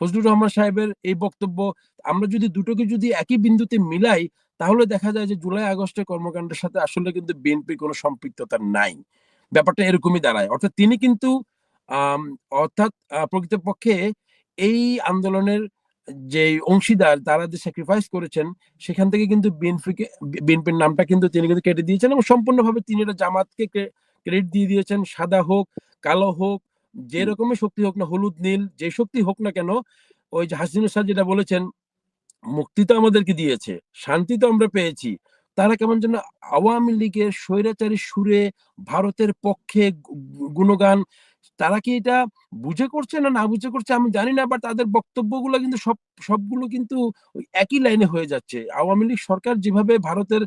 ফজলুর রহমান সাহেবের এই বক্তব্য, আমরা যদি দুটোকে যদি একই বিন্দুতে মিলাই, তাহলে দেখা যায় যে জুলাই আগস্টের কর্মকাণ্ডের সাথে আসলে কিন্তু বিএনপির কোনো সম্পৃক্ততা নাই। ব্যাপারটা এরকমই দাঁড়ায়। অর্থাৎ তিনি কিন্তু অর্থাৎ প্রকৃতপক্ষে এই আন্দোলনের যে অংশীদার, তারা যে স্যাক্রিফাইস করেছেন, সেখান থেকে কিন্তু বিএনপিকে, বিএনপির নামটা কিন্তু তিনি কিন্তু কেটে দিয়েছেন এবং সম্পূর্ণভাবে তিনি এটা জামাতকে ক্রেডিট দিয়ে দিয়েছেন। সাদা হোক, কালো হোক যে রকমের শক্তি হোক না হলুদ নীল যে শক্তি হোক না কেন ওই যে হাসিন সাহ যেটা বলেছেন মুক্তি তো আমাদেরকে দিয়েছে শান্তি তো আমরা পেয়েছি। তারা কেমন যেন আওয়ামী লীগের স্বৈরাচারী সুরে ভারতের পক্ষে গুণগান তারা কি এটা বুঝে করছে না না বুঝে করছে আমি জানি না বাট তাদের বক্তব্যগুলো কিন্তু সব, সবগুলো কিন্তু একই লাইনে হয়ে যাচ্ছে। আওয়ামী লীগ সরকার যেভাবে ভারতের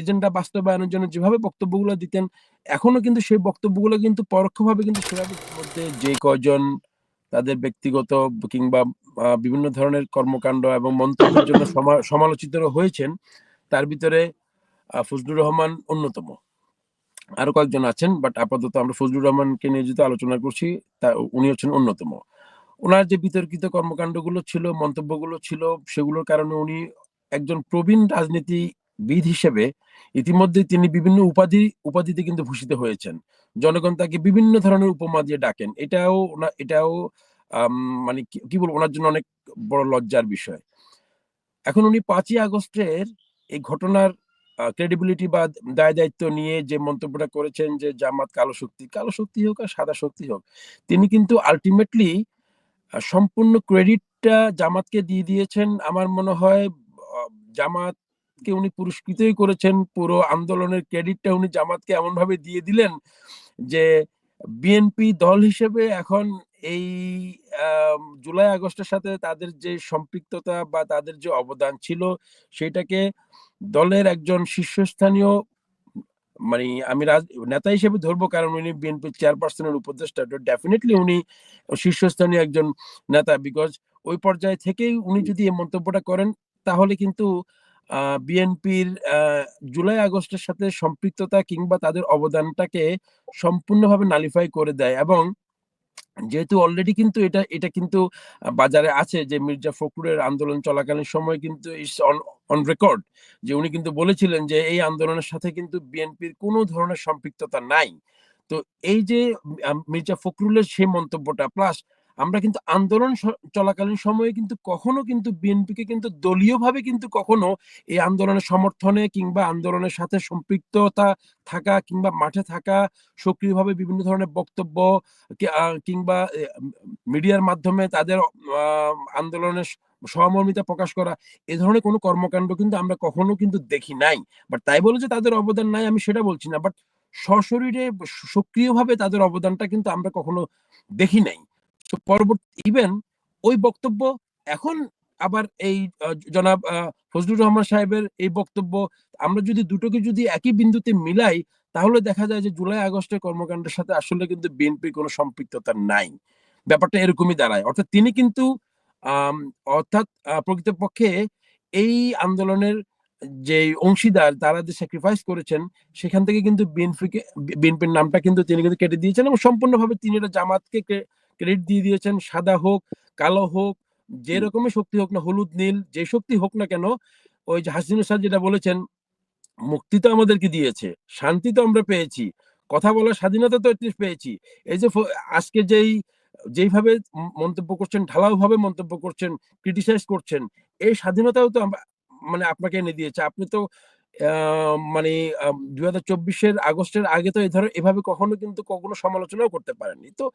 এজেন্ডা বাস্তবায়নের জন্য যেভাবে বক্তব্যগুলো দিতেন, এখনও কিন্তু সেই বক্তব্যগুলো কিন্তু পরোক্ষভাবে কিন্তু সেভাবে মধ্যে যে কজন তাদের ব্যক্তিগত কিংবা বিভিন্ন ধরনের কর্মকাণ্ড এবং মন্তব্যের জন্য সমালোচিত হয়েছেন, তার ভিতরে ফজলুর রহমান অন্যতম। আরও কয়েকজন আছেন বাট আপাতত আমরা ফজলুর রহমানকে নিয়ে যেহেতু আলোচনা করছি, তা উনি হচ্ছেন অন্যতম। ওনার যে বিতর্কিত কর্মকাণ্ডগুলো ছিল, মন্তব্যগুলো ছিল, সেগুলোর কারণে উনি একজন প্রবীণ রাজনীতিবিদ হিসেবে ইতিমধ্যে তিনি বিভিন্ন উপাধি, উপাধিতে কিন্তু ভূষিত হয়েছেন। জনগণ তাকে বিভিন্ন ধরনের উপমা দিয়ে ডাকেন। এটাও এটাও মানে কি বলব, ওনার জন্য অনেক বড় লজ্জার বিষয়। এখন উনি পাঁচই আগস্টের এই ঘটনার ক্রেডিবিলিটি বা দায় দায়িত্ব নিয়ে যে মন্তব্যটা করেছেন যে জামাত কালো শক্তি কালো শক্তি হোক আর সাদা শক্তি হোক তিনি কিন্তু আলটিমেটলি সম্পূর্ণ ক্রেডিটটা জামাতকে দিয়ে দিয়েছেন। আমার মনে হয় আহ, জামাতকে উনি পুরস্কৃতই করেছেন। পুরো আন্দোলনের ক্রেডিটটা উনি জামাতকে এমন ভাবে দিয়ে দিলেন যে বিএনপি দল হিসেবে এখন এই জুলাই আগস্টের সাথে তাদের যে সম্পৃক্ততা বা তাদের যে অবদান ছিল সেটাকে দলের একজন শীর্ষস্থানীয় মানে আমি নেতা হিসেবে ধরবো কারণ উনি বিএনপি চেয়ারপারসনের উপদেষ্টা। ডেফিনেটলি উনি শীর্ষস্থানীয় একজন নেতা বিকজ ওই পর্যায়ে থেকেই উনি যদি এই মন্তব্যটা করেন তাহলে কিন্তু বিএনপির জুলাই আগস্টের সাথে সম্পৃক্ততা কিংবা তাদের অবদানটাকে সম্পূর্ণভাবে নালিফাই করে দেয় এবং যেহেতু অলরেডি কিন্তু এটা এটা কিন্তু বাজারে আছে যে মির্জা ফখরুলের আন্দোলন চলাকালীন সময় কিন্তু অন রেকর্ড যে উনি কিন্তু বলেছিলেন যে এই আন্দোলনের সাথে কিন্তু বিএনপির কোনো ধরনের সম্পৃক্ততা নাই। তো এই যে মির্জা ফখরুলের সেই মন্তব্যটা প্লাস আমরা কিন্তু আন্দোলন চলাকালীন সময়ে কিন্তু কখনো কিন্তু বিএনপিকে কিন্তু দলীয়ভাবে কিন্তু কখনো এই আন্দোলনের সমর্থনে কিংবা আন্দোলনের সাথে সম্পৃক্ততা থাকা কিংবা মাঠে থাকা, সক্রিয়ভাবে বিভিন্ন ধরনের বক্তব্য কিংবা মিডিয়ার মাধ্যমে তাদের আন্দোলনের সহমর্মিতা প্রকাশ করা, এ ধরনের কোনো কর্মকাণ্ড কিন্তু আমরা কখনো কিন্তু দেখি নাই। বাট তাই বলে যে তাদের অবদান নাই আমি সেটা বলছি না, বাট সশরীরে সক্রিয়ভাবে তাদের অবদানটা কিন্তু আমরা কখনো দেখি নাই। তো পরবর্তী ইভেন ওই বক্তব্য এখন আবার এই জনাব ফজলুর রহমান সাহেবের এই বক্তব্য, আমরা যদি দুটোকে যদি একই বিন্দুতে মিলাই, তাহলে দেখা যায় যে জুলাই, আগস্টের কর্মকাণ্ডের সাথে আসলে কিন্তু বিএনপির কোনো সম্পৃক্ততা নাই। ব্যাপারটা এরকমই দাঁড়ায়। অর্থাৎ তিনি কিন্তু অর্থাৎ প্রকৃতপক্ষে এই আন্দোলনের যে অংশীদার, তারা যে স্যাক্রিফাইস করেছেন, সেখান থেকে কিন্তু বিএনপিকে, বিএনপির নামটা কিন্তু তিনি কিন্তু কেটে দিয়েছেন এবং সম্পূর্ণভাবে তিনি এটা জামাতকে ক্রেডিট দিয়ে দিয়েছেন সাদা হোক কালো হোক যে রকমের শক্তি হোক না হলুদ নীল যে শক্তি হোক না কেন ওই যে হাসিন স্যার যেটা বলেছেন মুক্তি তো আমাদেরকে দিয়েছে শান্তি তো আমরা পেয়েছি কথা বলার স্বাধীনতা তো পেয়েছি। এই যে আজকে যেই যেইভাবে মন্তব্য করছেন ঢালাও ভাবে মন্তব্য করছেন ক্রিটিসাইজ করছেন এই স্বাধীনতাও তো মানে আপনাকে এনে দিয়েছে। আপনি তো মানে দুই হাজার চব্বিশের আগস্টের আগে তো এই ধর এভাবে কখনো কিন্তু কখনো সমালোচনাও করতে পারেননি। তো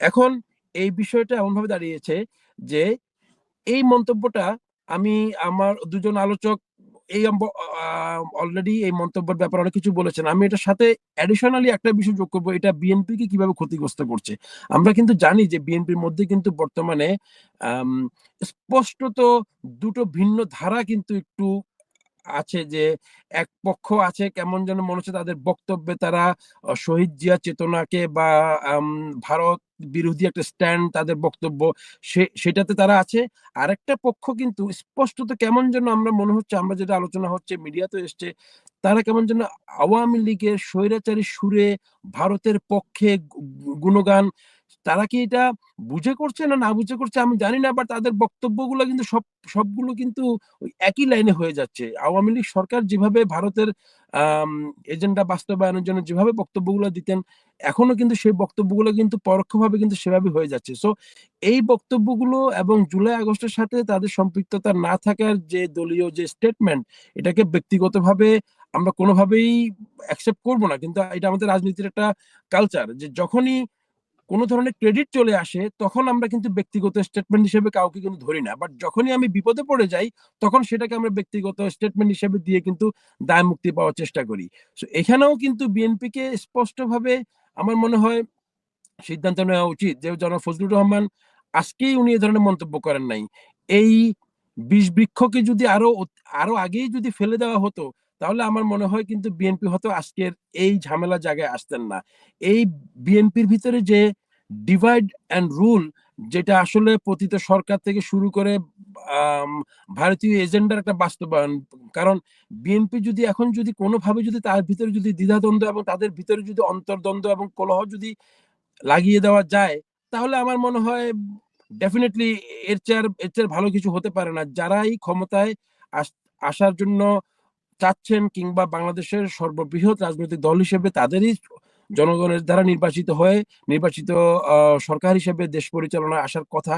এখন এই বিষয়টা এমন ভাবে দাঁড়িয়েছে যে এই মন্তব্যটা আমি আমার দুজন আলোচক এই অলরেডি এই মন্তব্যের ব্যাপারে অনেক কিছু বলেছেন। আমি এটার সাথে অ্যাডিশনালি একটা বিষয় যোগ করব, এটা বিএনপি কে কীভাবে ক্ষতিগ্রস্ত করছে। আমরা কিন্তু জানি যে বিএনপির মধ্যে কিন্তু বর্তমানে স্পষ্টত দুটো ভিন্ন ধারা কিন্তু একটু আছে যে এক পক্ষ আছে কেমন যেন মনে হচ্ছে তাদের বক্তব্যে তারা শহীদ জিয়া চেতনাকে বা ভারত বিরোধী একটা স্ট্যান্ড তাদের বক্তব্য সেটাতে তারা আছে। আরেকটা পক্ষ কিন্তু স্পষ্টত কেমন যেন আমরা মনে হচ্ছে, আমরা যেটা আলোচনা হচ্ছে, মিডিয়াতে এসছে, তারা কেমন যেন আওয়ামী লীগের স্বৈরাচারী সুরে ভারতের পক্ষে গুণগান, তারা কি এটা বুঝে করছে না না বুঝে করছে আমি জানি না বাট তাদের বক্তব্যগুলো কিন্তু সব, সবগুলো কিন্তু একই লাইনে হয়ে যাচ্ছে। আওয়ামী লীগ সরকার যেভাবে ভারতের এজেন্ডা বাস্তবায়নের জন্য যেভাবে বক্তব্যগুলো দিতেন, এখনও কিন্তু সেই বক্তব্যগুলো কিন্তু পরোক্ষভাবে কিন্তু সেভাবে হয়ে যাচ্ছে। সো এই বক্তব্যগুলো এবং জুলাই আগস্টের সাথে তাদের সম্পৃক্ততা না থাকার যে দলীয় যে স্টেটমেন্ট এটাকে ব্যক্তিগতভাবে আমরা কোনোভাবেই অ্যাকসেপ্ট করব না। কিন্তু এটা আমাদের রাজনীতির একটা কালচার যে যখনই কোনো ধরনের ক্রেডিট চলে আসে, তখন আমরা কিন্তু ব্যক্তিগত স্টেটমেন্ট হিসেবে কাউকে কিন্তু ধরি না। বাট যখনই আমি বিপদে পড়ে যাই, তখন সেটাকে আমরা ব্যক্তিগত স্টেটমেন্ট হিসেবে দিয়ে কিন্তু দায় মুক্তি পাওয়ার চেষ্টা করি। সো এখানেও কিন্তু বিএনপিকে স্পষ্টভাবে আমার মনে হয় সিদ্ধান্ত নেওয়া উচিত যে, জনাব ফজলুর রহমান, আজকেই উনি এ ধরনের মন্তব্য করেন নাই। এই বিষ বৃক্ষকে যদি আরও আরও আগেই যদি ফেলে দেওয়া হতো তাহলে আমার মনে হয় কিন্তু বিএনপি হয়তো আজকের এই ঝামেলা জায়গায় আসতেন না। এই বিএনপির ভিতরে যে ডিভাইড অ্যান্ড রুল যেটা আসলে পতিত সরকার থেকে শুরু করে ভারতীয় এজেন্ডার একটা বাস্তবায়ন, কারণ বিএনপি যদি এখন যদি কোনোভাবে যদি তার ভিতরে যদি দ্বিধাদ্বন্দ্ব এবং তাদের ভিতরে যদি অন্তর্দ্বন্দ্ব এবং কলহ যদি লাগিয়ে দেওয়া যায়, তাহলে আমার মনে হয় ডেফিনেটলি এর চেয়ারের চেয়ার ভালো কিছু হতে পারে না। যারাই ক্ষমতায় আসার জন্য চাচ্ছেন কিংবা বাংলাদেশের সর্ববৃহৎ রাজনৈতিক দল হিসেবে তাদেরই জনগণের দ্বারা নির্বাচিত হয়ে নির্বাচিত সরকার হিসেবে দেশ পরিচালনা আসার কথা,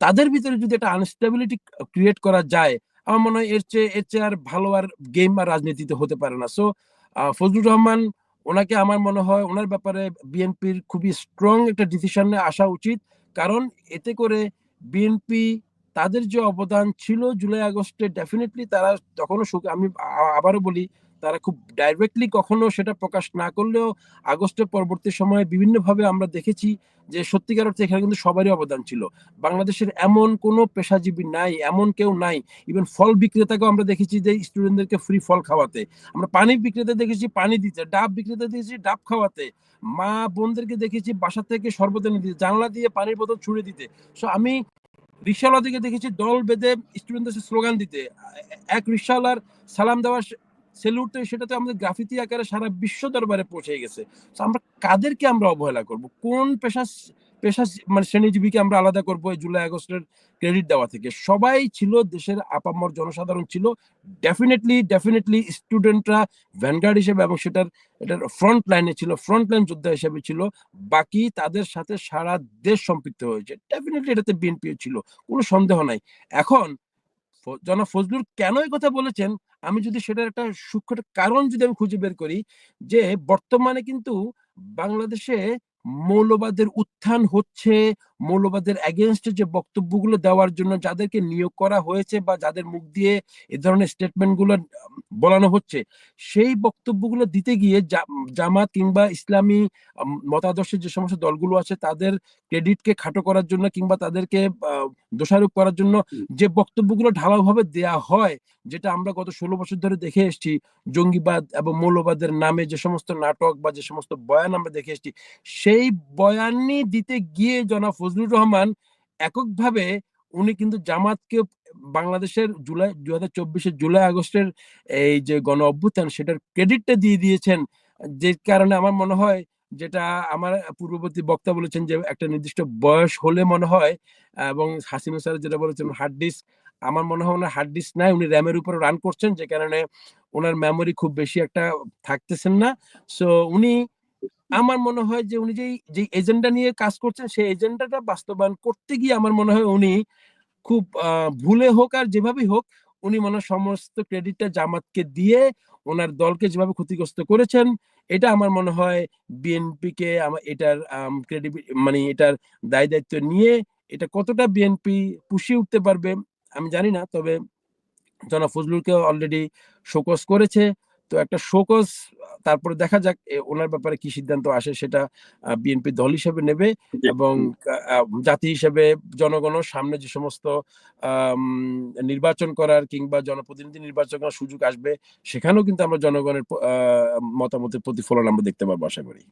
তাদের ভিতরে যদি একটা আনস্টেবিলিটি ক্রিয়েট করা যায়, আমার মনে হয় এর চেয়ে এর চেয়ে আর ভালো আর গেম বা রাজনীতিতে হতে পারে না। সো ফজলুর রহমান, ওনাকে আমার মনে হয় ওনার ব্যাপারে বিএনপির খুবই স্ট্রং একটা ডিসিশনে আসা উচিত। কারণ এতে করে বিএনপি তাদের যে অবদান ছিল জুলাই আগস্টে ডেফিনেটলি তারা তখনও আমি আবারও বলি, তারা খুব ডাইরেক্টলি কখনো সেটা প্রকাশ না করলেও আগস্টের পরবর্তী সময়ে বিভিন্নভাবে আমরা দেখেছি যে সত্যিকার অর্থে এখানে কিন্তু সবারই অবদান ছিল। বাংলাদেশের এমন কোনো পেশাজীবী নাই, এমন কেউ নাই। ইভেন ফল বিক্রেতাকেও আমরা দেখেছি যে স্টুডেন্টদেরকে ফ্রি ফল খাওয়াতে। আমরা পানি বিক্রেতা দেখেছি, পানি দিতে, ডাব বিক্রেতা দেখেছি, ডাব খাওয়াতে। মা বোনদেরকে দেখেছি বাসা থেকে এনে দিতে, জানলা দিয়ে পানির বোতল ছুড়ে দিতে। সো আমি রিক্সাওয়ালাদেরকে দেখেছি, দল বেঁধে স্টুডেন্টদের স্লোগান দিতে। এক রিক্সাওয়ালার সালাম দেওয়ার সেলুট সেটা তো আমাদের গ্রাফিতি আকারে সারা বিশ্ব দরবারে পৌঁছে গেছে। আমরা কাদেরকে আমরা অবহেলা করব? কোন পেশা পেশা মানে শ্রেণীজীবীকে আমরা আলাদা করব এই জুলাই আগস্টের ক্রেডিট দেওয়া থেকে। সবাই ছিল, দেশের আপামর জনসাধারণ ছিল। ডেফিনেটলি ডেফিনেটলি স্টুডেন্টরা ভ্যানগার্ড হিসেবে এবং সেটার, এটার ফ্রন্ট লাইনে ছিল ফ্রন্ট লাইন যোদ্ধা হিসেবে ছিল। বাকি তাদের সাথে সারা দেশ সম্পৃক্ত হয়েছে। ডেফিনেটলি এটাতে বিএনপিও ছিল, কোনো সন্দেহ নাই। এখন জনাব ফজলুর কেন এই কথা বলেছেন? আমি যদি সেটার একটা সূক্ষ্ম কারণ যদি আমি খুঁজে বের করি যে বর্তমানে কিন্তু বাংলাদেশে মৌলবাদের উত্থান হচ্ছে মৌলবাদের অ্যাগেনস্টে যে বক্তব্যগুলো দেওয়ার জন্য যাদেরকে নিয়োগ করা হয়েছে বা যাদের মুখ দিয়ে এ ধরনের স্টেটমেন্টগুলো বলানো হচ্ছে সেই বক্তব্যগুলো দিতে গিয়ে জামাত কিংবা ইসলামী মতাদর্শের যে সমস্ত দলগুলো আছে তাদের ক্রেডিটকে খাটো করার জন্য কিংবা তাদেরকে দোষারোপ করার জন্য যে বক্তব্যগুলো ঢালাওভাবে দেয়া হয় যেটা আমরা গত ষোলো বছর ধরে দেখে এসেছি জঙ্গিবাদ এবং মৌলবাদের নামে যে সমস্ত নাটক বা যে সমস্ত বয়ান আমরা দেখে এসেছি সেই বয়ানি দিতে গিয়ে জনাব ফজলুর রহমান এককভাবে উনি কিন্তু জামাতকে বাংলাদেশের জুলাই দু হাজার চব্বিশের জুলাই আগস্টের এই যে গণ অভ্যুত্থান সেটার ক্রেডিটটা দিয়ে দিয়েছেন, যে কারণে আমার মনে হয় যেটা আমার পূর্ববর্তী বক্তা বলেছেন যে একটা নির্দিষ্ট বয়স হলে মনে হয়, এবং হাসিম স্যার যেটা বলেছেন হার্ড ডিস্ক আমার মনে হয় ওনার হার্ড ডিস্ক নাই, উনি র্যামের উপরে রান করছেন, যে কারণে ওনার মেমোরি খুব বেশি একটা থাকতেছেন না। সো উনি আমার মনে হয় যে উনি যেই যে এজেন্ডা নিয়ে কাজ করছেন, সেই এজেন্ডাটা বাস্তবায়ন করতে গিয়ে আমার মনে হয় উনি খুব ভুলে হোক আর যেভাবেই হোক, উনি মনে সমস্ত ক্রেডিটটা জামাতকে দিয়ে ওনার দলকে যেভাবে ক্ষতিগ্রস্ত করেছেন, এটা আমার মনে হয় বিএনপি কে আমার এটার ক্রেডিবি মানে এটার দায় দায়িত্ব নিয়ে এটা কতটা বিএনপি পুষিয়ে উঠতে পারবে, আমি জানি না, তবে জনাব ফজলুলকে অলরেডি শোকস করেছে। তো একটা শোকজ তারপরে দেখা যাক ওনার ব্যাপারে কি সিদ্ধান্ত আসে সেটা বিএনপি দল হিসেবে নেবে এবং জাতি হিসেবে জনগণের সামনে যে সমস্ত নির্বাচন করার কিংবা জনপ্রতিনিধি নির্বাচন করার সুযোগ আসবে সেখানেও কিন্তু আমরা জনগণের মতামতের প্রতিফলন আমরা দেখতে পাবো আশা করি।